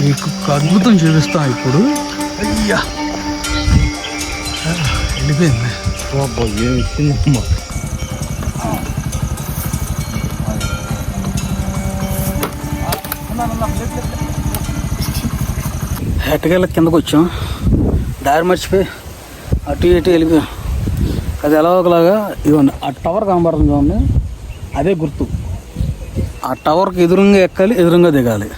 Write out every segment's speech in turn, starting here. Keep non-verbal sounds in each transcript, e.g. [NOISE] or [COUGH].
మీకు అద్భుతం చూపిస్తాం ఇప్పుడు. అయ్యా. వెళ్ళిపోయింది. కిందకు వచ్చాం. దారి మర్చిపోయి అటు ఇటు వెళ్ళిపోయాం. అది ఎలా ఒకలాగా ఇవ్వండి ఆ టవర్ కనబడుతుంది చూడండి. అదే గుర్తు. ఆ టవర్కి ఎదురుగా ఎక్కాలి ఎదురుగా దిగాలి.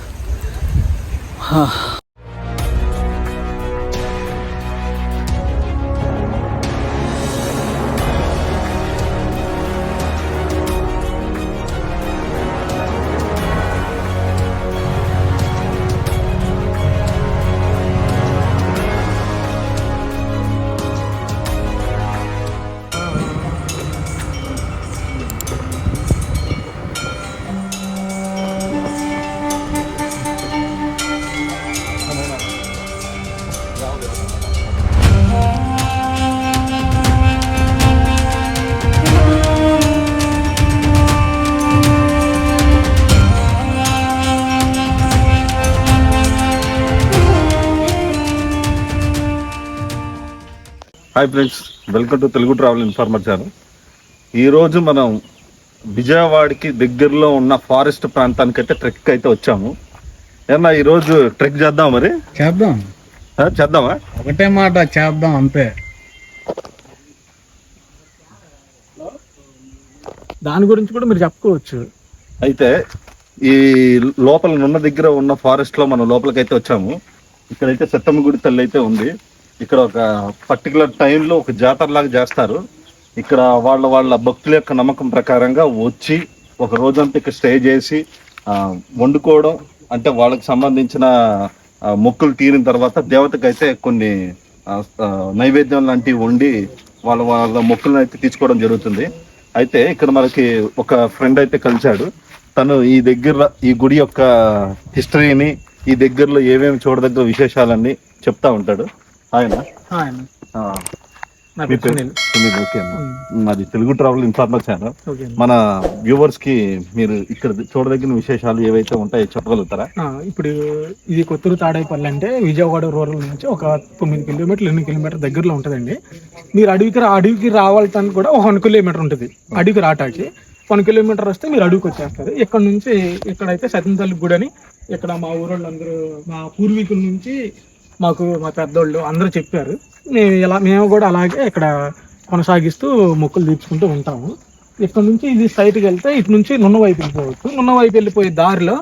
Hi friends welcome to Telugu travel informer channel ఈ రోజు మనం విజయవాడకి దగ్గరలో ఉన్న ఫారెస్ట్ ప్రాంతానికి అయితే ట్రెక్ అయితే వచ్చాము. ఏమన్నా ఈ రోజు ట్రెక్ చేద్దాం మరి? చేద్దాం. చేద్దామా? ఒకటే మాట చేద్దాం అంతే. దాని గురించి కూడా మీరు చెప్పుకోవచ్చు. అయితే ఈ లోపల ఉన్న దగ్గర ఉన్న ఫారెస్ట్లో మనం లోపలికైతే వచ్చాము. ఇక్కడైతే సత్తమ్మ గుడి తల్లి అయితే ఉంది. ఇక్కడ ఒక పర్టికులర్ టైంలో ఒక జాతర లాగా చేస్తారు. ఇక్కడ వాళ్ళ వాళ్ళ భక్తుల యొక్క నమ్మకం ప్రకారంగా వచ్చి ఒక రోజంతా ఇక్కడ స్టే చేసి వండుకోవడం అంటే వాళ్ళకి సంబంధించిన మొక్కులు తీరిన తర్వాత దేవతకి అయితే కొన్ని నైవేద్యం లాంటివి వండి వాళ్ళ వాళ్ళ మొక్కులను అయితే తీసుకోవడం జరుగుతుంది. అయితే ఇక్కడ మనకి ఒక ఫ్రెండ్ అయితే కలిశాడు. తను ఈ దగ్గర ఈ గుడి యొక్క హిస్టరీని ఈ దగ్గరలో ఏమేమి చూడదగ్గ విశేషాలన్నీ చెప్తా ఉంటాడు. ఆయన నా మీ పేరు పేరు? సునీల్. సునీల్, ఓకే అన్న. మాది Telugu travel informer channel. Okay అండి. మన వ్యూవర్స్కి మీరు ఇక్కడ చూడదగిన విశేషాలు ఏవైతే ఉంటాయో చెప్పగలుగుతారా? ఆ, ఇప్పుడు ఇది కొత్తూరు తాడేపల్లి అంటే విజయవాడ రూరల్ నుంచి ఒక తొమ్మిది కిలోమీటర్లు ఎనిమిది కిలోమీటర్ దగ్గరలో ఉంటుందండి. మీరు అడవికి రా- అడవికి రావాలని కూడా ఒక వన్ కిలోమీటర్ ఉంటుంది. అడవికి రావటానికి వన్ కిలోమీటర్ వస్తే మీరు అడవికి వచ్చేస్తారు. ఇక్కడ నుంచి ఇక్కడైతే సత్యంతల్లి గుడి అని ఇక్కడ మా ఊరోళ్ళు అందరూ మా పూర్వీకుల నుంచి మాకు మా పెద్దోళ్ళు అందరూ చెప్పారు. మేము ఇలా మేము కూడా అలాగే ఇక్కడ కొనసాగిస్తూ మొక్కులు తీర్చుకుంటూ ఉంటాము. ఇక్కడ నుంచి ఇది సైట్కి వెళ్తే ఇటు నుంచి నున్న వైపు వెళ్ళిపోవచ్చు. నున్న వైపు వెళ్ళిపోయే దారిలో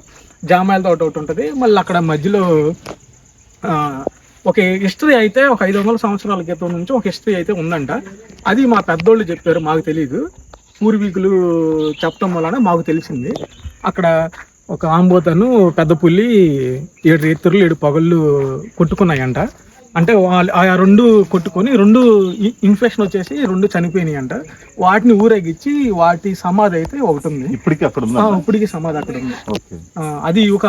జామాయిల తోట ఒకటి ఉంటుంది. మళ్ళీ అక్కడ మధ్యలో ఒక హిస్టరీ అయితే ఒక ఐదు వందల సంవత్సరాల క్రితం నుంచి ఒక హిస్టరీ అయితే ఉందంట. అది మా పెద్దోళ్ళు చెప్పారు మాకు తెలియదు పూర్వీకులు చెప్పడం వలన మాకు తెలిసింది. అక్కడ ఒక ఆంబోతను పెద్ద పుల్లి ఏడు రేతురులు ఏడు పగళ్ళు కొట్టుకున్నాయంట. అంటే వాళ్ళు ఆ రెండు కొట్టుకొని రెండు ఇన్ఫెక్షన్ వచ్చేసి రెండు చనిపోయినాయి అంట వాటిని ఊరేగించి వాటి సమాధి అయితే ఒకటి ఉంది. ఇప్పటికీ అక్కడ ఉందా ఇప్పటికి సమాధి అక్కడ ఉంది. అది ఒక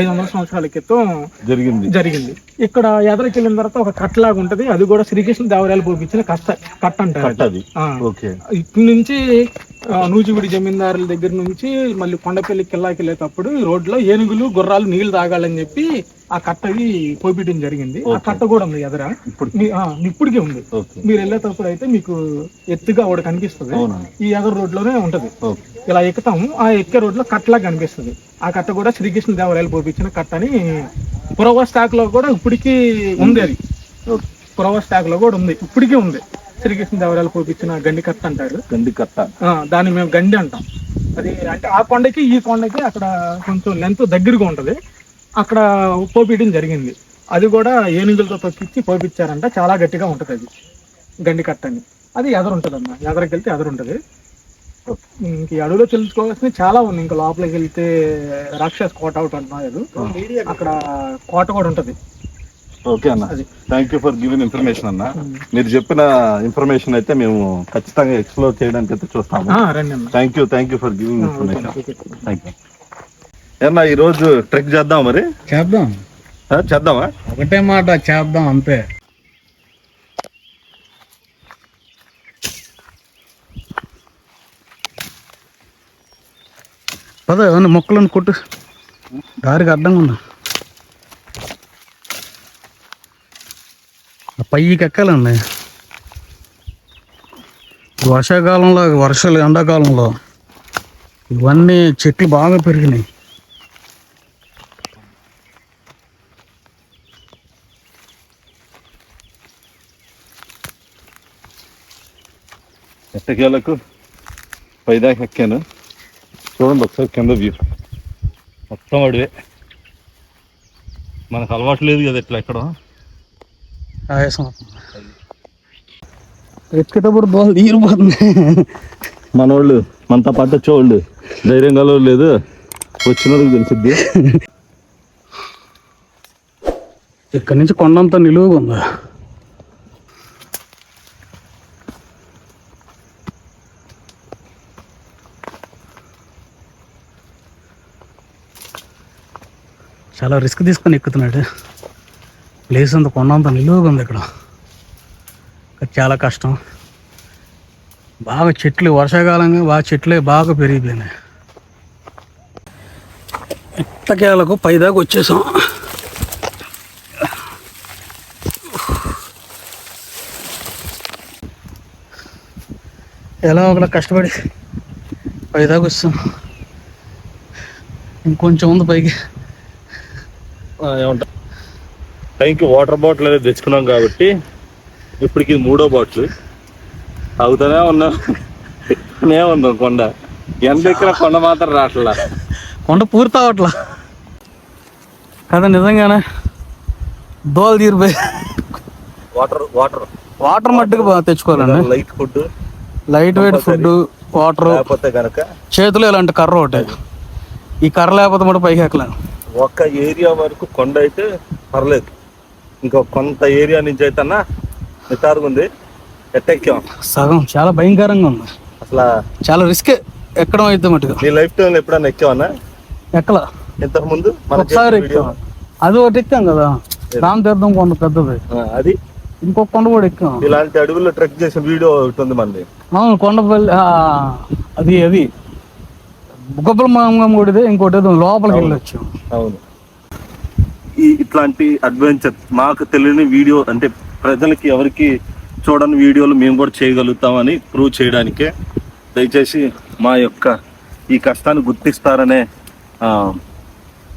ఐదు వందల సంవత్సరాల క్రితం జరిగింది. జరిగింది. ఇక్కడ ఎదరికి వెళ్ళిన తర్వాత ఒక కట్ట లాగా ఉంటది. అది కూడా శ్రీకృష్ణ దేవరాయలు పోపించిన కట్ట కట్ట అంటారు ఇక్కడి నుంచి నూజివీడి జమీందారుల దగ్గర నుంచి మళ్ళీ కొండపల్లి కిల్లాకి వెళ్ళేటప్పుడు రోడ్లో ఏనుగులు గుర్రాలు నీళ్ళు తాగాలని చెప్పి ఆ కట్టవి పోపించడం జరిగింది. ఆ కట్ట కూడా ఉంది ఎదర. ఇప్పటికే ఉంది. మీరు వెళ్ళేటప్పుడు అయితే మీకు ఎత్తుగా ఒకటి కనిపిస్తుంది. ఈ ఎదర రోడ్లోనే ఉంటది ఇలా ఎక్కుతాము ఆ ఎక్కే రోడ్లో కట్టలా కనిపిస్తుంది. ఆ కట్ట కూడా శ్రీకృష్ణ దేవరాయలు పోపించిన కట్ట అని పురవ స్టాక్లో కూడా ఇప్పటికీ ఉంది అది. పురవ స్టాక్లో కూడా ఉంది. ఇప్పటికీ ఉంది. శ్రీకృష్ణ దేవరాయలు పోపించిన గండి కట్ట అంటారు. గండి ఆ, దాన్ని మేము గండి అంటాం. అది అంటే ఆ కొండకి ఈ కొండకి అక్కడ కొంచెం లెంత్ దగ్గరగా ఉంటది. అక్కడ పోపించడం జరిగింది. అది కూడా ఏనుగులతో తొక్కిచ్చి పోపించారంట చాలా గట్టిగా ఉంటది అది. గండి కట్ట అని అది ఎదరు ఉంటుంది అన్న ఎదరికి వెళ్తే ఎదరు ఉంటుంది ఇంక అడవిలో తెలుసుకోవాల్సిన చాలా ఉంది ఇంకా లోపలికి వెళ్తే రాక్షస్ కోట ఒకటి అంటున్నారు. అక్కడ కోట కూడా ఉంటది. ఓకే అన్న. అది. Thank you for giving information అన్న. మీరు చెప్పిన ఇన్ఫర్మేషన్ అయితే మేము ఖచ్చితంగా ఎక్స్ప్లోర్ చేయడానికి అయితే చూస్తాము. ఆ, రండి అన్న. Thank you thank you for giving information. Thank you ఏమన్నా ఈ రోజు ట్రెక్ చేద్దాం మరి? చేద్దాం. చేద్దామా? ఒకటే మాట చేద్దాం అంతే. పద ఏమన్నా మొక్కలను కొట్టు. దారికి అడ్డంగా ఉన్నా పైకి ఎక్కాలండి. వర్షాకాలంలో వర్షాలు ఎండాకాలంలో ఇవన్నీ చెట్లు బాగా పెరిగినాయి. ఎట్టకేలకు పైదాకా ఎక్కాను. చూడండి ఒకసారి కింద వ్యూ. మొత్తం అడివే. మనకు అలవాటు లేదు కదా ఇట్లా ఎక్కడ. ఎక్కేటప్పుడు దోశ తీరిపోతుంది మనోళ్ళు మనతో పాటు వచ్చేవాళ్ళు. ధైర్యం కలవరు లేదు. వచ్చినోళ్ళకి తెలిసిద్ది. ఇక్కడి నుంచి కొండంతా నిలువుగా ఉందా. చాలా రిస్క్ తీసుకొని ఎక్కుతున్నాడు. ప్లేస్ అంత కొండంత నిలువుగా ఉంది ఇక్కడ. ఇక్కడ చాలా కష్టం. బాగా చెట్లు వర్షాకాలంగా బాగా చెట్లే బాగా పెరిగిపోయినాయి. ఎట్టకేలకు పైదాకా వచ్చేసాం. ఎలా ఒకలా కష్టపడి పైదాకా వస్తాం ఇంకొంచెం ఉంది పైకి. ఏమంటా టైంకి వాటర్ బాటిల్ అనేది తెచ్చుకున్నాం కాబట్టి ఇప్పటికి మూడో బాటిల్. తాగుతూనే ఉన్నాం. ఎక్కుతూనే ఉన్నాం కొండ. ఎంత ఎక్కిన కొండ మాత్రం రావట్లా కొండ పూర్తి అవట్లా కదా నిజంగానే దోలు తీరిపోయి. Water water. వాటర్ మట్టుకు తెచ్చుకోవాలండి. Light food light weight food water. లేకపోతే గనక చేతులు ఇలాంటి కర్ర ఒకటి. ఈ కర్ర లేకపోతే కూడా పైకి ఎక్కలేను ఒక ఏరియా వరకు కొండ అయితే పర్లేదు. ఇంకా కొంత ఏరియా నుంచి అయితే అన్న నిటారుగా ఉంది. ఎట్టెక్కాం. సగం. చాలా భయంకరంగా ఉంది. అసలు చాలా రిస్క్ ఎక్కడం అయితే మటుకు. నీ లైఫ్ టైంలో ఎప్పుడన్నా ఎక్కావన్నా ఎక్కల. ఇంతకు ముందు ఒకసారి ఎక్కాం. అది ఒకటి ఎక్కాం కదా. రామ్ తీర్థం కొండ పెద్దది. అది? ఇంకొక కొండ కూడా ఎక్కాం. ఇలాంటి అడవుల్లో ట్రెక్ చేసిన వీడియో ఒకటి ఉంది మనది. అవును కొండపల్లి అది అది. గొప్పల కూడా ఇంకోటి లోపలికి వెళ్ళొచ్చు. అవును. ఇట్లాంటి అడ్వెంచర్ మాకు తెలియని వీడియో అంటే ప్రజలకి ఎవరికి చూడని వీడియోలు మేము కూడా చేయగలుగుతామని ప్రూవ్ చేయడానికే దయచేసి మా యొక్క ఈ కష్టాన్ని గుర్తిస్తారనే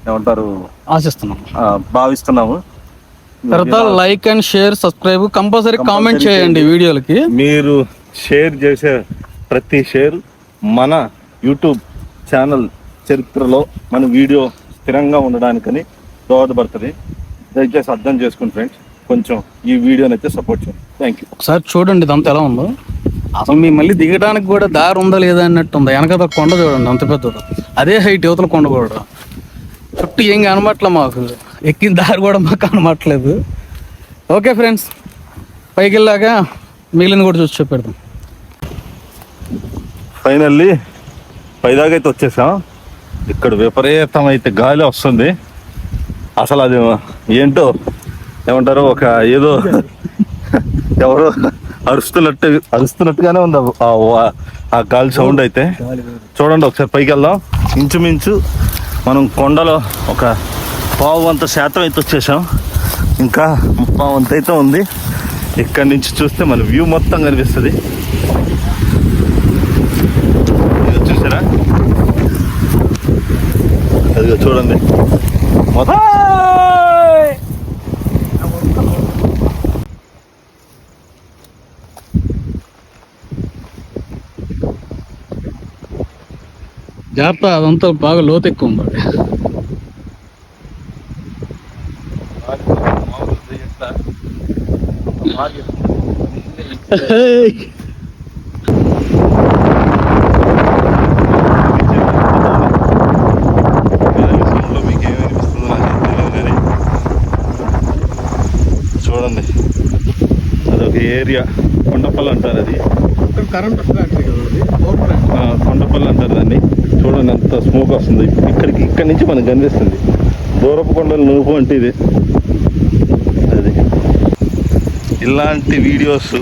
ఏమంటారు ఆశిస్తున్నాం భావిస్తున్నాము. తర్వాత like and share subscribe compulsory comment చేయండి. వీడియోలకి. మీరు షేర్ చేసే ప్రతి షేర్ మన యూట్యూబ్ ఛానల్ చరిత్రలో మన వీడియో స్థిరంగా ఉండడానికని దోహదపడుతుంది దయచేసి అర్థం చేసుకోండి ఫ్రెండ్స్ కొంచెం ఈ వీడియోని అయితే సపోర్ట్ చేయండి. థ్యాంక్ యూ ఒకసారి చూడండి ఇదంతా ఎలా ఉందో. అసలు మీ మళ్ళీ దిగడానికి కూడా దారి ఉందా లేదా అన్నట్టు ఉంది. వెనక కొండ చూడండి అంత పెద్దది. అదే హైట్ యువతల కొండ కూడా. చుట్టూ ఏం కనబట్లే మాకు. ఎక్కిన దారి కూడా మాకు కనబట్టలేదు ఓకే ఫ్రెండ్స్ పైకి వెళ్ళాక మిగిలిన కూడా చూసి చెప్పేద్దాం ఫైనల్లీ పైదాకైతే వచ్చేసాం. ఇక్కడ విపరీతమైతే గాలి వస్తుంది. అసలు అది ఏంటో ఏమంటారు ఒక ఏదో ఎవరో అరుస్తున్నట్టు అరుస్తున్నట్టుగానే ఉంది ఆ- గాలి సౌండ్ అయితే. చూడండి ఒకసారి పైకి వెళ్దాం. ఇంచుమించు మనం కొండలో ఒక పావు వంత శాతం అయితే వచ్చేసాం. ఇంకా పావు వంత అయితే ఉంది. ఇక్కడి నుంచి చూస్తే మన వ్యూ మొత్తం కనిపిస్తుంది. చూసారా? అదిగో చూడండి. మొత్తం జాగ్రత్త అదంతా బాగా లోతు ఎక్కువ ఉంది చూడండి. అదొక ఏరియా. కొండపల్లి అంటారు అది. కరెంట్ కొండపల్లి అంటారు దాన్ని. చూడండి ఎంత స్మోక్ వస్తుంది. ఇక్కడికి ఇక్కడి నుంచి మనకు కనిపిస్తుంది. దూరపు కొండలు నువ్వు అంటే ఇది. అది. ఇలాంటి వీడియోస్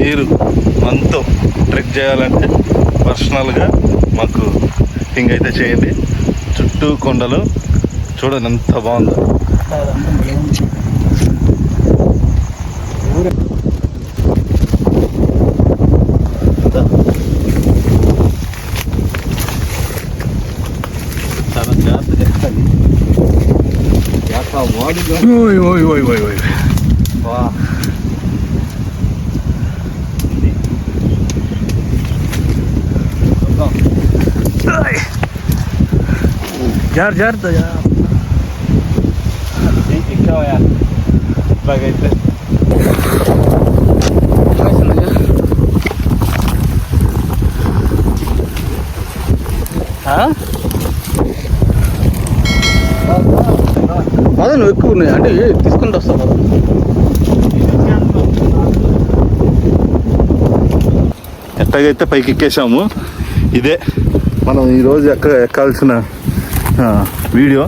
మీరు మనతో ట్రెక్ చేయాలంటే పర్సనల్గా మాకు థింగ్ అయితే చేయండి. చుట్టూ కొండలు చూడండి ఎంత బాగుందో చాలా జాగ్రత్తగా ఎక్కాలి. యాత్ర వాడుగా ఓయ్ ఓయ్ ఓయ్ ఓయ్ ఓయ్ వా. ఇది. చూద్దాం. జార్ జాగ్రత్త జార్. ఇది ఎక్కావయ్యా. నువ్వు ఎక్కువ ఉన్నాయి. అంటే తీసుకుంటూ వస్తావు కదా ఎట్లాగైతే పైకి ఎక్కేసాము ఇదే మనం ఈరోజు ఎక్క ఎక్కాల్సిన వీడియో.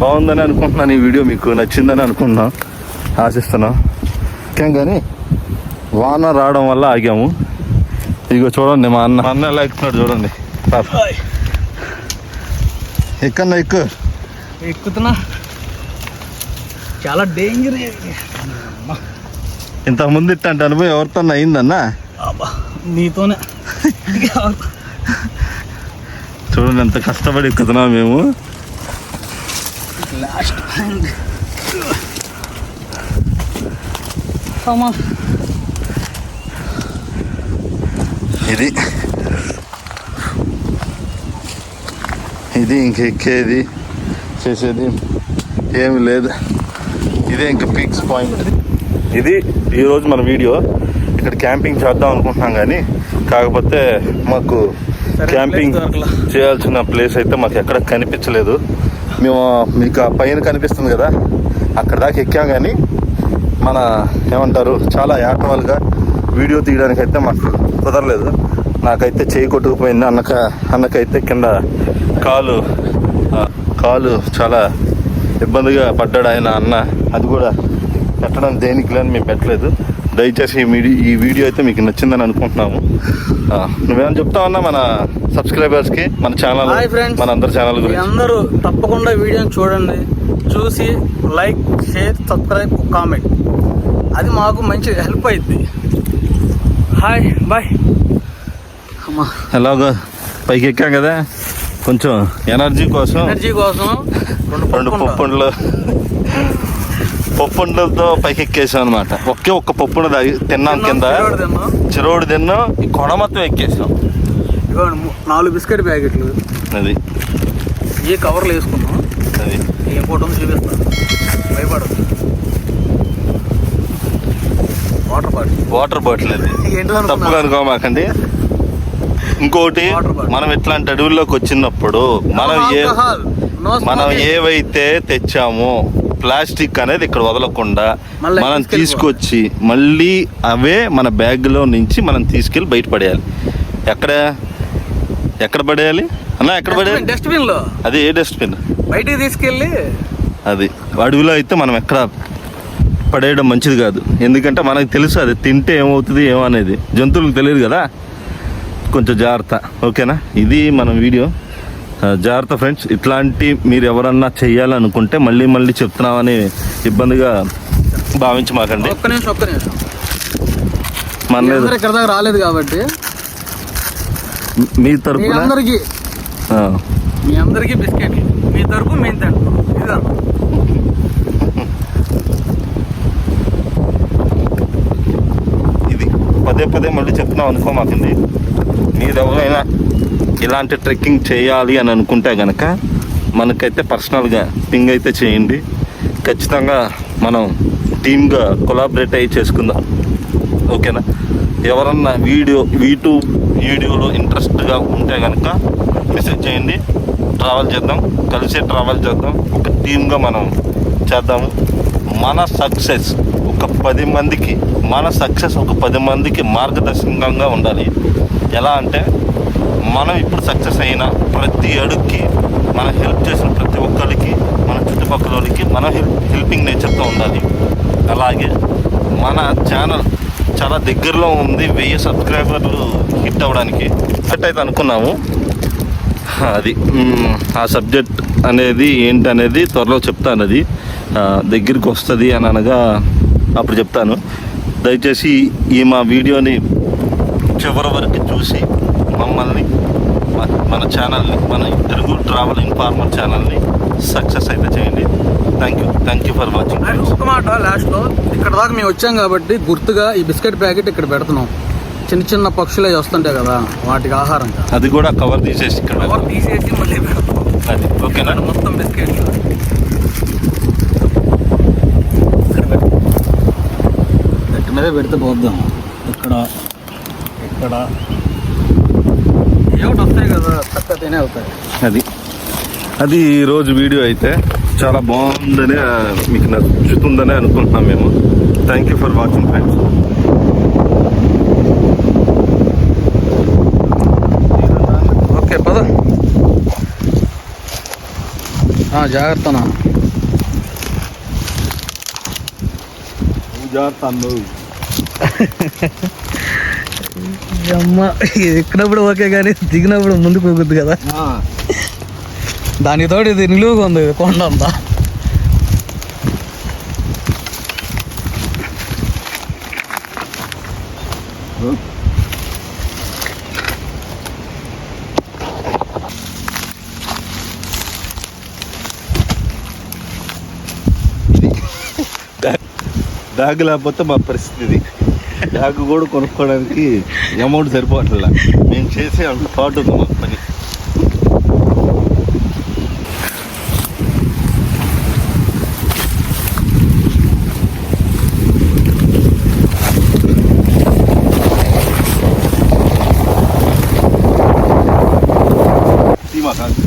బాగుందని అనుకుంటున్నాను ఈ వీడియో మీకు నచ్చిందని అనుకుంటున్నాం ఆశిస్తున్నాం. ఇంకేం కానీ వాన రావడం వల్ల ఆగాము. ఇదిగో చూడండి మా అన్న. అన్న ఎలా ఎక్కుతున్నాడు చూడండి. ఎక్కన్నా ఎక్కువ ఎక్కుతున్నా. చాలా డేంజర్ ఇంతకుముందు ఇట్లాంటి అనుభవం ఎవరితో అయిందన్నా? నీతోనే. చూడండి ఎంత కష్టపడి ఎక్కుతున్నాం మేము. లాస్ట్ ఇది. ఇది ఇంక ఎక్కేది. చేసేది. ఏమి లేదు. ఇదే ఇంకా పిక్స్ పాయింట్ ఇది ఈరోజు మన వీడియో. ఇక్కడ క్యాంపింగ్ చేద్దాం అనుకుంటున్నాం కానీ కాకపోతే మాకు క్యాంపింగ్. చేయాల్సిన ప్లేస్ అయితే మాకు ఎక్కడ కనిపించలేదు. మేము మీకు ఆ పైన కనిపిస్తుంది కదా అక్కడ దాకా ఎక్కాం కానీ మన ఏమంటారు చాలా యాక్టివల్గా వీడియో తీయడానికి అయితే మాకు కుదరలేదు. నాకైతే చేయి కొట్టుకుపోయింది. అన్నక అన్నకైతే కింద కాలు కాలు చాలా ఇబ్బందిగా పడ్డాడు ఆయన అన్న. అది కూడా పెట్టడం దేనికి లేని మేము పెట్టలేదు. దయచేసి ఈ వీడియో ఈ వీడియో అయితే మీకు నచ్చిందని అనుకుంటున్నాము. నువ్వేమైనా చెప్తావన్నా మన సబ్స్క్రైబర్స్కి మన ఛానల్ మన అందరి ఛానల్ గురించి? అందరూ తప్పకుండా వీడియోని చూడండి. చూసి లైక్ షేర్ సబ్స్క్రైబ్ కామెంట్. అది మాకు మంచి హెల్ప్ అయింది. Hi bye. అమ్మా. ఎలాగో పైకి ఎక్కాం కదా? కొంచెం ఎనర్జీ కోసం ఎనర్జీ కోసం రెండు పప్పుండ్లు పప్పుండ్లతో పైకి ఎక్కేసాం అనమాట ఒకే ఒక్క పప్పుండు తాగి తిన్నాం కింద. చెరోడు తిన్నాం. ఈ కొడ మొత్తం ఎక్కేసాం నాలుగు బిస్కెట్ ప్యాకెట్లు. అది. ఏ కవర్లు వేసుకున్నాం అది. ఇంకోటి ఉంది చూపిస్తాను భయపడదు వాటర్ బాటిల్. వాటర్ బాటిల్ అది. తప్పుగా అనుకోమాకండి. ఇంకోటి. మనం ఇట్లాంటి అడవుల్లోకి వచ్చినప్పుడు మనం ఏ మనం. ఏవైతే తెచ్చామో ప్లాస్టిక్ అనేది ఇక్కడ వదలకుండా మనం. తీసుకొచ్చి మళ్ళీ అవే మన బ్యాగ్లో నుంచి మనం తీసుకెళ్ళి బయట పడేయాలి ఎక్కడ? ఎక్కడ పడేయాలి? అన్న ఎక్కడ పడేయాలి? డస్ట్బిన్లో అది ఏ డస్ట్బిన్ బయటికి తీసుకెళ్ళి అది. అడవిలో అయితే మనం ఎక్కడ పడేయడం మంచిది కాదు. ఎందుకంటే మనకు తెలుసు అది తింటే ఏమవుతుంది ఏమనేది. జంతువులకు తెలియదు కదా. కొంచెం జాగ్రత్త. ఓకేనా? ఇది మన వీడియో. జాగ్రత్త ఫ్రెండ్స్. ఇట్లాంటి మీరు ఎవరన్నా చెయ్యాలనుకుంటే మళ్ళీ మళ్ళీ చెప్తున్నామని ఇబ్బందిగా భావించి మాకండి. ఒక్క నిమిషం ఒక్క నిమిషం. మన మీ ఇక్కడ దాకా రాలేదు కాబట్టి. మీ మీ తరపున? అందరికి. మీ అందరికి మీ తరపు మేము తింటాం ఇదా ఇది. పదే పదే మళ్ళీ చెప్తున్నాం అనుకో మాకండి మీరు ఎవరైనా ఇలాంటి ట్రెక్కింగ్ చేయాలి అని అనుకుంటే కనుక మనకైతే పర్సనల్గా పింగ్ అయితే చేయండి. ఖచ్చితంగా మనం టీమ్గా కొలాబరేట్ అయ్యి చేసుకుందాం. ఓకేనా? ఎవరన్నా వీడియో యూట్యూబ్ వీడియోలో ఇంట్రెస్ట్గా ఉంటే కనుక మెసేజ్ చేయండి. ట్రావెల్ చేద్దాం. కలిసే ట్రావెల్ చేద్దాం. ఒక టీమ్గా మనం చేద్దాము. మన సక్సెస్ ఒక పది మందికి మన సక్సెస్ ఒక పది మందికి మార్గదర్శకంగా ఉండాలి. ఎలా అంటే మనం ఇప్పుడు సక్సెస్ అయిన ప్రతి అడుగుకి మనం హెల్ప్ చేసిన ప్రతి ఒక్కరికి మన చుట్టుపక్కల వాళ్ళకి మనం హెల్ప్ హెల్పింగ్ నేచర్తో ఉండాలి. అలాగే మన ఛానల్ చాలా దగ్గరలో ఉంది వెయ్యి సబ్స్క్రైబర్లు హిట్ అవ్వడానికి. సెట్ అయితే అనుకున్నాము. అది ఆ సబ్జెక్ట్ అనేది ఏంటనేది త్వరలో చెప్తాను అది దగ్గరికి వస్తుంది అని అనగా అప్పుడు చెప్తాను. దయచేసి ఈ మా వీడియోని చివరి వరకు చూసి మమ్మల్ని మన ఛానల్ని మన తెలుగు ట్రావెల్ ఇన్ఫార్మర్ ఛానల్ని సక్సెస్ అయితే చేయండి. Thank you thank you for watching and ఒక మాట లాస్ట్లో ఇక్కడ దాకా మేము వచ్చాం కాబట్టి గుర్తుగా ఈ బిస్కెట్ ప్యాకెట్ ఇక్కడ పెడుతున్నాం. చిన్న చిన్న పక్షులు అవి వస్తుంటాయి కదా వాటికి ఆహారం. అది కూడా కవర్ తీసేసి ఇక్కడ కవర్ తీసేసి మళ్ళీ పెడతాం. అది ఓకేనా? మొత్తం. గట్టి మీద పెడితే పోద్దాం. ఇక్కడ ఇక్కడ ఏమిటి వస్తాయి కదా? అవుతాయి. అది. అది ఈరోజు వీడియో అయితే చాలా బాగుందని మీకు నచ్చుతుందని అనుకుంటున్నాం మేము. Thank you for watching friends okay పద. ఆ, జాగ్రత్త [LAUGHS] అమ్మ ఎక్కినప్పుడు ఓకే కానీ దిగినప్పుడు ముందుకు పోగుద్ది కదా. దానికి తోడు ఇది నిలువుగా ఉంది కొండ అంతా. బ్యాగ్ లేకపోతే మా పరిస్థితి ఇది బ్యాగ్ కూడా కొనుక్కోవడానికి అమౌంట్ సరిపోవట్లే. మేము చేసే అంత థాట్ ఉంది మాకు పని సీమా కాదు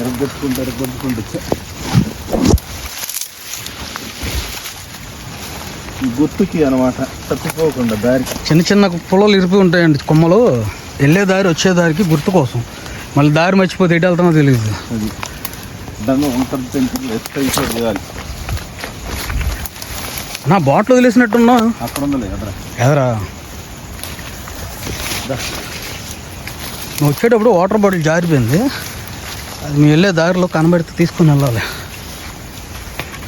ఎరగొట్టుకుంటూ ఎరగొట్టుకుంటూ. వచ్చా. గుర్తుకి అనమాట తప్పిపోకుండా దారికి చిన్న చిన్న పొలాలు ఇరిపి ఉంటాయండి కొమ్మలు. వెళ్ళే దారి వచ్చే దారికి గుర్తు కోసం. మళ్ళీ దారి మర్చిపోతే ఎటు వెళ్తామో తెలియదు అది. లెఫ్ట్ చేయాలి నా బాటిల్ వదిలేసినట్టున్నా. అక్కడ ఉందిలే ఎదరా. ఎదరా? నువ్వు వచ్చేటప్పుడు వాటర్ బాటిల్ జారిపోయింది. అది మేము వెళ్ళే దారిలో కనబడితే తీసుకుని వెళ్ళాలి.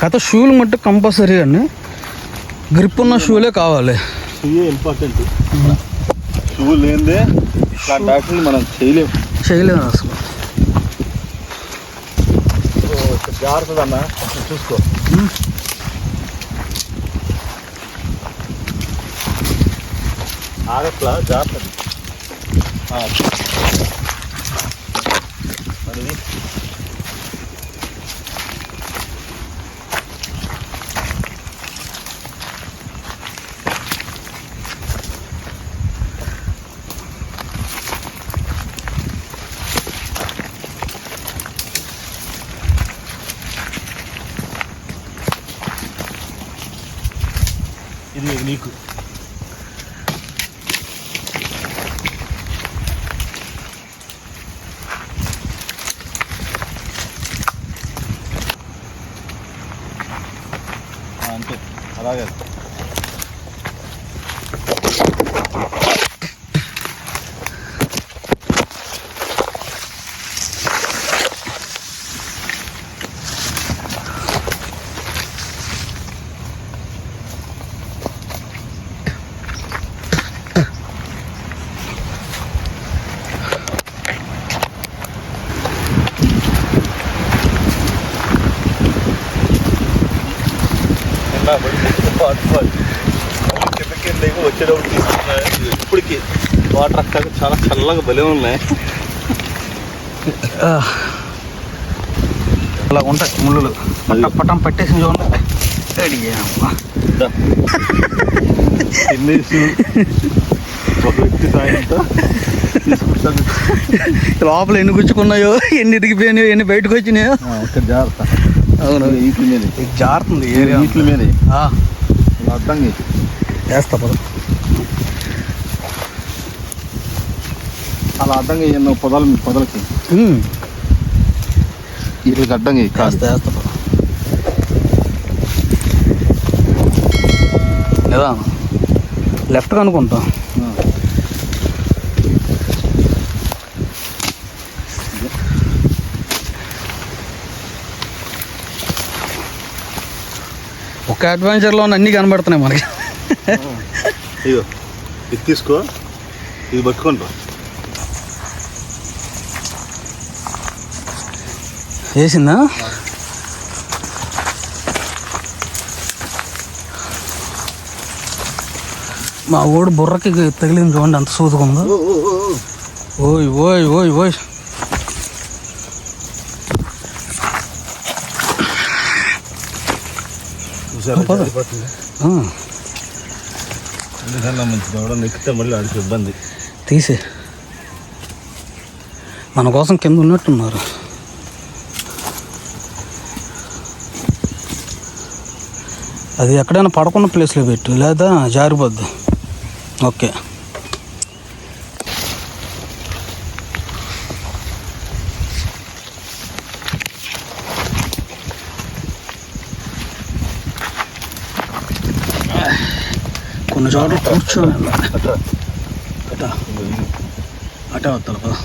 కథ షూలు మట్టు కంపల్సరీ అండి. గ్రిప్ ఉన్న షూలే కావాలి. షూ ఇంపార్టెంట్ షూ లేదే వాటిని మనం చేయలేము చేయలేదు అసలు. జాగ్రత్త అన్న చూసుకో. ఆగట్లా జాగ్రత్త ఆ. మరి ఇది. ఇది నీకు ఆ, అంతే అలాగే నిన్న పడి పాటు పాటు కింద కింద ఏమో వచ్చేటప్పుడు తీసుకున్నా ఇప్పటికి వాటర్ అక్కడ చాలా చల్లగా భలే ఉన్నాయి. అలా ఉంటాయి ముళ్ళు పట్ట పట్టం పట్టేసి చూడండి ఒక వ్యక్తి సాయంతో తీసుకుంటాను. లోపల ఎన్ని గుచ్చుకున్నాయో ఎన్ని ఇరిగిపోయినాయో ఎన్ని బయటకు వచ్చినాయో. జాగ్రత్త అవును. ఈట్ల మీద జారుతుంది ఏరియా ఈట్ల మీద ఆ, అర్థం వేస్తా పద. అలా అడ్డంగా ఎన్నో పొదలు పొదలకి. వీటికి అడ్డంగా కాస్త లేదా? లెఫ్ట్ అనుకుంటా ఒక అడ్వెంచర్లో అన్నీ కనబడుతున్నాయి మనకి. ఇది తీసుకో ఇది పట్టుకుంటా వేసిందా మా ఊడు బుర్రకి తగిలింది చూడండి అంత సూదుకుందో ఓయ్ ఓయ్ ఓయ్ ఓయ్. తీసే. మన కోసం కింద ఉన్నట్టున్నారు. అది ఎక్కడైనా పడకున్న ప్లేస్లో పెట్టు లేదా జారిపోద్ది. ఓకే. కొన్ని చోట్ల కూర్చోవాలి. అట అట అవుతారు కదా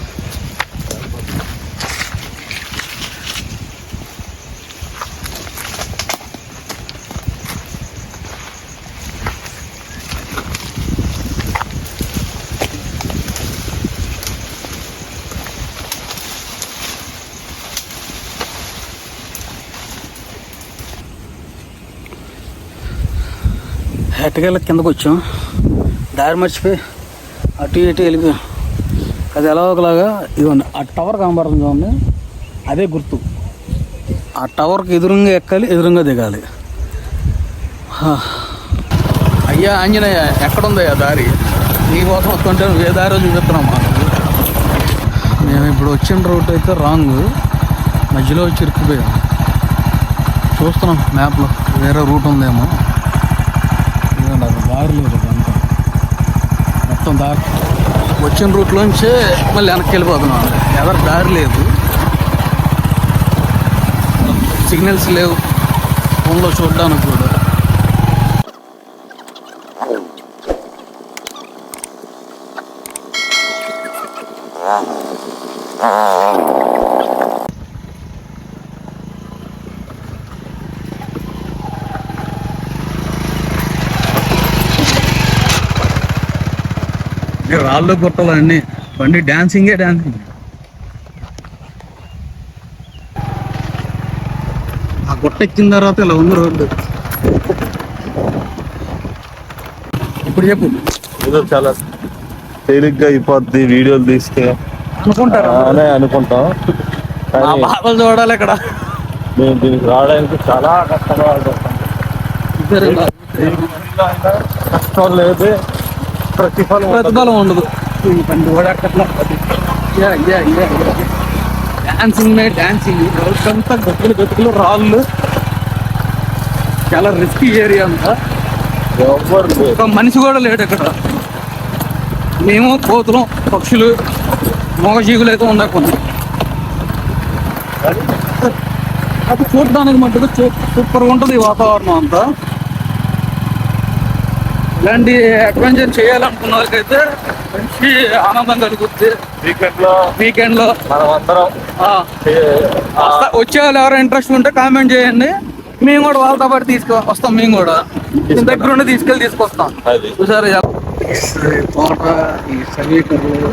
ఎట్టగేళ్ళ కిందకు వచ్చాం. దారి మర్చిపోయి అటు ఇటు వెళ్ళిపోయాం. అది ఎలా ఒకలాగా ఇదిగోండి ఆ టవర్ కనబడుతుంది చూడండి. అదే గుర్తు. ఆ టవర్కి ఎదురుగా ఎక్కాలి ఎదురుగా దిగాలి. అయ్యా ఆంజనేయ ఎక్కడుందయ్యా దారి? నీకోసం వస్తుంటే నువ్వు ఏ దారో చూపిస్తున్నామా మాకు? మేము ఇప్పుడు వచ్చిన రూట్ అయితే రాంగ్. మధ్యలో వచ్చి ఇరుక్కుపోయాం చూస్తున్నాం మ్యాప్లో. వేరే రూట్ ఉందేమో. దారి లేదు అంతా. మొత్తం దారి. వచ్చిన రూట్లోంచే మళ్ళీ వెనక్కి వెళ్ళిపోతున్నాం ఎవరు దారి లేదు. సిగ్నల్స్ లేవు. ఫోన్లో చూడడానికి కూడా. రాళ్ళు గుట్టలు అన్ని బండి డాన్సింగే డాన్సింగ్ ఆ గుట్ట ఎక్కిన తర్వాత ఇలా ఉంది రోడ్డు ఇప్పుడు చెప్పు ఏదో చాలా తేలిగ్గా అయిపోద్ది వీడియోలు తీస్తే అనుకుంటారా అనే అనుకుంటాం బాధలు చూడాలి ఇక్కడ మేము దీనికి రావడానికి చాలా కష్టపడాల్సి కష్టం లేదు ప్రతిఫలం. ప్రతిఫలం ఉండదు. డాన్సింగ్ మే డాన్సింగ్ రోజంతా గతుకులు గతుకులు రాళ్ళు. చాలా రిస్కీ ఏరియా అంతా. ఒక మనిషి కూడా లేడు ఇక్కడ. మేము కోతులం పక్షులు మోగజీవులు అయితే ఉన్నాయి కొన్ని అది చూడడానికి మటుకు సూపర్ ఉంటుంది ఈ వాతావరణం అంతా. ఇలాంటి అడ్వెంచర్ చేయాలనుకున్న వాళ్ళకైతే మంచి ఆనందం కలుగుతుంది వీకెండ్లో వీకెండ్లో మనం అందరం వచ్చే వాళ్ళు ఎవరైనా ఇంట్రెస్ట్ ఉంటే కామెంట్ చేయండి. మేము కూడా వాళ్ళతో పాటు తీసుకు వస్తాం మేము కూడా. దగ్గర ఉండి తీసుకెళ్ళి తీసుకొస్తాం. అది. చూసారు తోట ఈ సమీకరణలు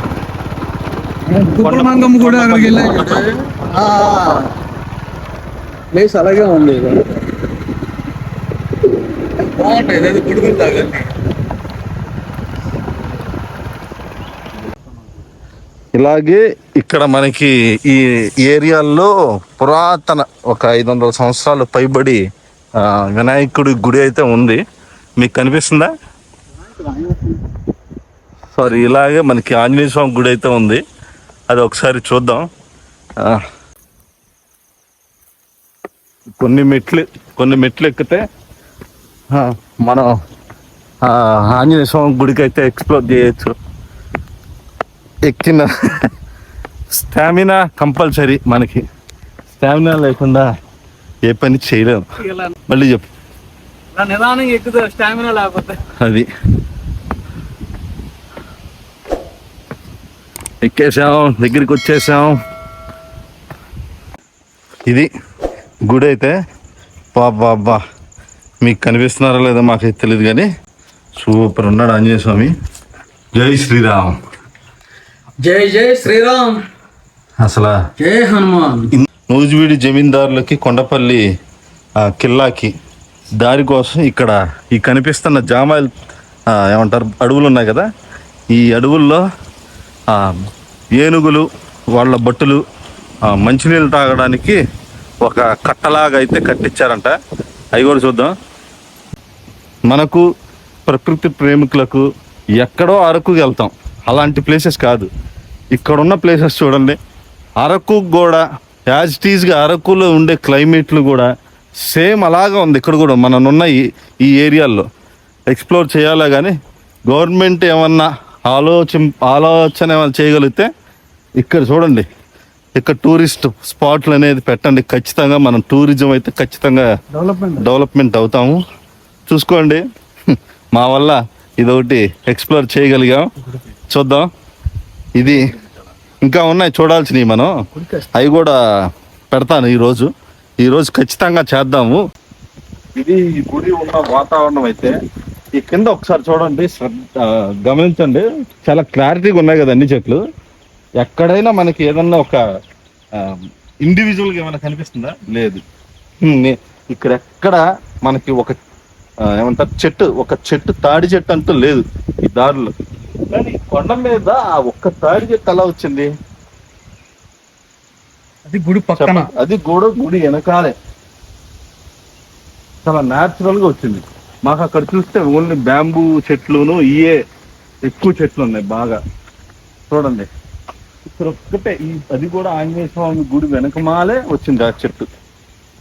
మంగమ్మ కూడా అక్కడికి వెళ్ళాం. ప్లేస్ అలాగే ఉంది. బాగుంటాయి ఏదైతే గుడుగులు తాగండి ఇలాగే ఇక్కడ మనకి ఈ ఏరియాల్లో పురాతన ఒక ఐదు వందల సంవత్సరాలు పైబడి వినాయకుడి గుడి అయితే ఉంది. మీకు కనిపిస్తుందా? సారీ ఇలాగే మనకి ఆంజనేయ స్వామి గుడి అయితే ఉంది. అది ఒకసారి చూద్దాం. కొన్ని మెట్లు కొన్ని మెట్లు ఎక్కితే మనం ఆంజనేయ స్వామి గుడికి అయితే ఎక్స్ప్లోర్ చేయొచ్చు. ఎక్కిన స్టామినా కంపల్సరీ మనకి. స్టామినా లేకుండా ఏ పని చేయలేము మళ్ళీ చెప్పు. స్టామినా లేకపోతే. అది. ఎక్కేసాం దగ్గరికి వచ్చేసాం. ఇది గుడి అయితే బాబా మీకు కనిపిస్తున్నారా లేదా మాకైతే తెలియదు కానీ సూపర్ ఉన్నాడు ఆంజనేయ స్వామి. జై శ్రీరామ్. జై జై శ్రీరామ్. అసలు జై హనుమాన్. నూజివీడి జమీందారులకి కొండపల్లి ఆ, కిల్లాకి దారి కోసం ఇక్కడ ఈ కనిపిస్తున్న జామాయిల్ ఏమంటారు అడవులు ఉన్నాయి కదా? ఈ అడవుల్లో ఏనుగులు వాళ్ళ బట్టులు మంచినీళ్ళు తాగడానికి ఒక కట్టలాగా అయితే కట్టించారంట. అవి కూడా చూద్దాం. మనకు ప్రకృతి ప్రేమికులకు ఎక్కడో అరకుకి వెళ్తాం. అలాంటి ప్లేసెస్ కాదు. ఇక్కడున్న ప్లేసెస్ చూడండి. అరకు కూడా యాజ్ టీజ్గా అరకులో ఉండే క్లైమేట్లు కూడా సేమ్ అలాగా ఉంది. ఇక్కడ కూడా మననున్న ఈ ఈ ఏరియాల్లో ఎక్స్ప్లోర్ చేయాలా కానీ గవర్నమెంట్ ఏమన్నా ఆలోచన ఆలోచన ఏమైనా చేయగలిగితే ఇక్కడ చూడండి. ఇక్కడ టూరిస్ట్ స్పాట్లు అనేది పెట్టండి. ఖచ్చితంగా మనం టూరిజం అయితే ఖచ్చితంగా డెవలప్మెంట్ డెవలప్మెంట్ అవుతాము. చూసుకోండి. మా వల్ల ఇదొకటి ఎక్స్ప్లోర్ చేయగలిగాం. చూద్దాం. ఇది ఇంకా ఉన్నాయి చూడాల్సినవి మనం. అవి కూడా పెడతాను ఈరోజు. ఈరోజు ఖచ్చితంగా చేద్దాము. ఇది గుడి ఉన్న వాతావరణం అయితే ఈ కింద ఒకసారి చూడండి శ్రద్ధ గమనించండి. చాలా క్లారిటీగా ఉన్నాయి కదా అన్ని చెట్లు. ఎక్కడైనా మనకి ఏదన్నా ఒక ఇండివిజువల్గా ఏమైనా కనిపిస్తుందా? లేదు. ఇక్కడ ఎక్కడ మనకి ఒక ఏమంటారు? చెట్టు ఒక చెట్టు తాడి చెట్టు అంటూ లేదు ఈ దారిలో. కానీ కొండ మీద ఆ ఒక్క తాడి చెట్టు ఎలా వచ్చింది? అది గుడి పక్కన. అది కూడా గుడి వెనకాలే. చాలా న్యాచురల్గా వచ్చింది. మాకు అక్కడ చూస్తే ఓన్లీ బ్యాంబూ చెట్లును ఇయే ఎక్కువ చెట్లు ఉన్నాయి బాగా. చూడండి. ఇక్కడ ఒక్కటే ఈ అది కూడా ఆంజనేయ స్వామి గుడి వెనకమాలే వచ్చింది ఆ చెట్టు.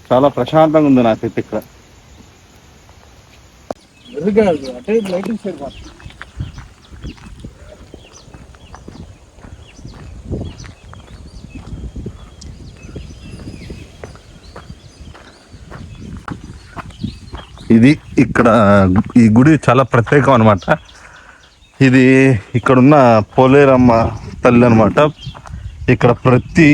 చాలా ప్రశాంతంగా ఉంది నాకైతే ఇక్కడ. ఎదురుగా అంటే లైటింగ్ సైడ్ మాత్రం. ఇది ఇక్కడ ఈ గుడి చాలా ప్రత్యేకం అనమాట ఇది ఇక్కడున్న పోలేరమ్మ తల్లి అనమాట ఇక్కడ ప్రతి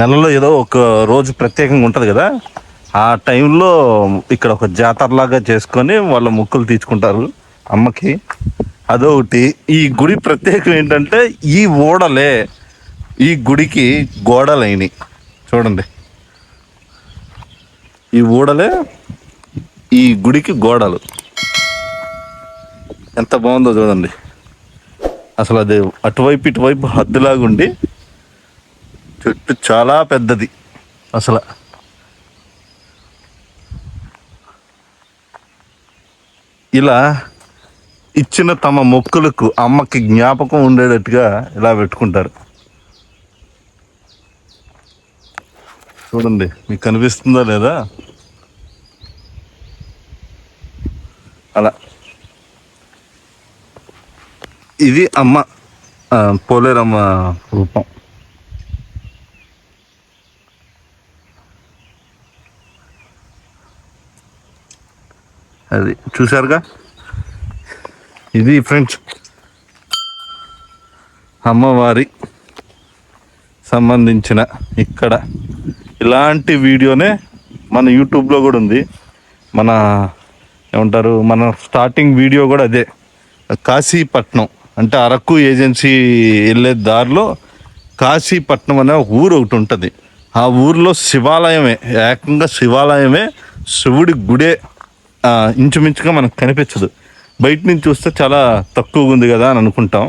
నెలలో ఏదో ఒక రోజు ప్రత్యేకంగా ఉంటుంది కదా. ఆ టైంలో ఇక్కడ ఒక జాతరలాగా చేసుకొని వాళ్ళ మొక్కులు తీసుకుంటారు అమ్మకి. అదొకటి. ఈ గుడి ప్రత్యేకం ఏంటంటే ఈ ఓడలే ఈ గుడికి గోడలైనవి చూడండి. ఈ ఊడలే ఈ గుడికి గోడలు. ఎంత బాగుందో చూడండి. అసలు అది అటువైపు ఇటువైపు హద్దులాగుండి చెట్టు చాలా పెద్దది. అసలు ఇలా ఇచ్చిన తమ మొక్కులకు అమ్మకి జ్ఞాపకం ఉండేటట్టుగా ఇలా పెట్టుకుంటారు. చూడండి మీకు కనిపిస్తుందా లేదా? అలా. ఇది అమ్మ పోలేరమ్మ రూపం. అది చూసారుగా ఇది ఫ్రెండ్స్ అమ్మవారి సంబంధించిన ఇక్కడ ఇలాంటి వీడియోనే మన యూట్యూబ్లో కూడా ఉంది. మన ఏమంటారు మన స్టార్టింగ్ వీడియో కూడా అదే. కాశీపట్నం అంటే అరకు ఏజెన్సీ వెళ్ళే దారిలో కాశీపట్నం అనే ఊరు ఒకటి ఉంటుంది. ఆ ఊరిలో శివాలయమే ఏకంగా శివాలయమే శివుడి గుడే ఇంచుమించుగా మనకు కనిపించదు. బయట నుంచి చూస్తే చాలా తక్కువగా ఉంది కదా అని అనుకుంటాం.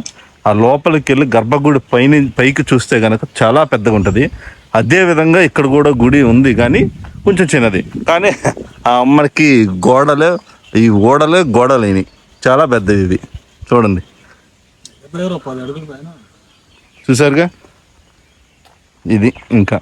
ఆ లోపలికి వెళ్ళి గర్భగుడి పైన పైకి చూస్తే కనుక చాలా పెద్దగా ఉంటుంది. అదే విధంగా ఇక్కడ కూడా గుడి ఉంది కానీ కొంచెం చిన్నది. కానీ ఆ అమ్మకి గోడలే ఈ ఓడలే గోడలేని చాలా పెద్దవి ఇవి చూడండి. చూసారుగా? ఇది ఇంకా.